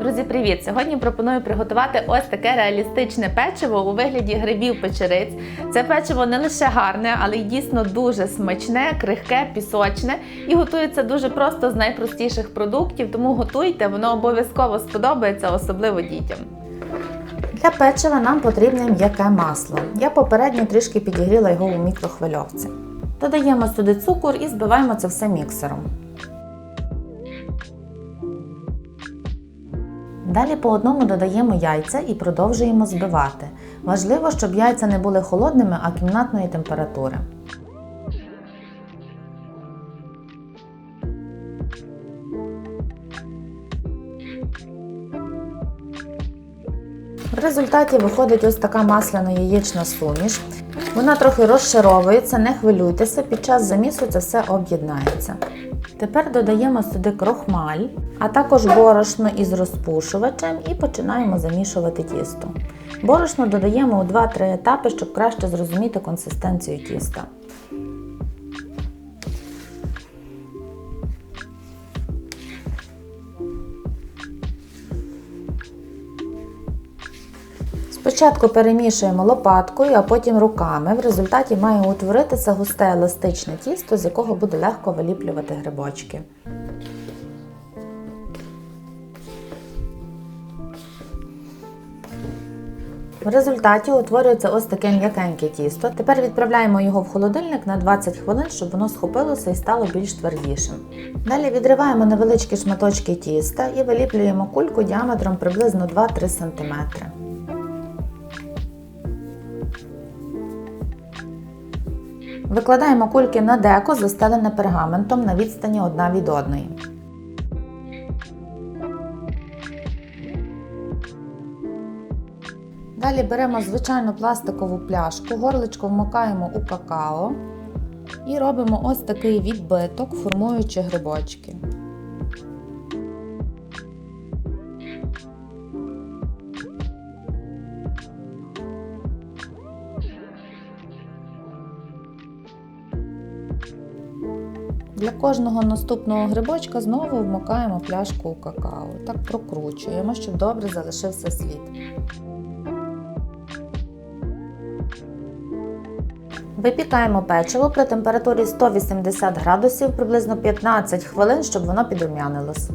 Друзі, привіт! Сьогодні пропоную приготувати ось таке реалістичне печиво у вигляді грибів-печериць. Це печиво не лише гарне, але й дійсно дуже смачне, крихке, пісочне і готується дуже просто з найпростіших продуктів, тому готуйте, воно обов'язково сподобається, особливо дітям. Для печива нам потрібне м'яке масло. Я попередньо трішки підігріла його у мікрохвильовці. Додаємо сюди цукор і збиваємо це все міксером. Далі по одному додаємо яйця і продовжуємо збивати. Важливо, щоб яйця не були холодними, а кімнатної температури. В результаті виходить ось така масляна яєчна суміш. Вона трохи розшаровується, не хвилюйтеся, під час замісу це все об'єднається. Тепер додаємо сюди крохмаль, а також борошно із розпушувачем і починаємо замішувати тісто. Борошно додаємо у 2-3 етапи, щоб краще зрозуміти консистенцію тіста. Спочатку перемішуємо лопаткою, а потім руками. В результаті має утворитися густе еластичне тісто, з якого буде легко виліплювати грибочки. В результаті утворюється ось таке м'якеньке тісто. Тепер відправляємо його в холодильник на 20 хвилин, щоб воно схопилося і стало більш твердішим. Далі відриваємо невеличкі шматочки тіста і виліплюємо кульку діаметром приблизно 2-3 см. Викладаємо кульки на деко, застелене пергаментом на відстані одна від одної. Далі беремо звичайну пластикову пляшку, горличко вмикаємо у какао і робимо ось такий відбиток, формуючи грибочки. Для кожного наступного грибочка знову вмикаємо пляшку у какао. Так прокручуємо, щоб добре залишився слід. Випікаємо печиво при температурі 180 градусів приблизно 15 хвилин, щоб воно підрумянилось.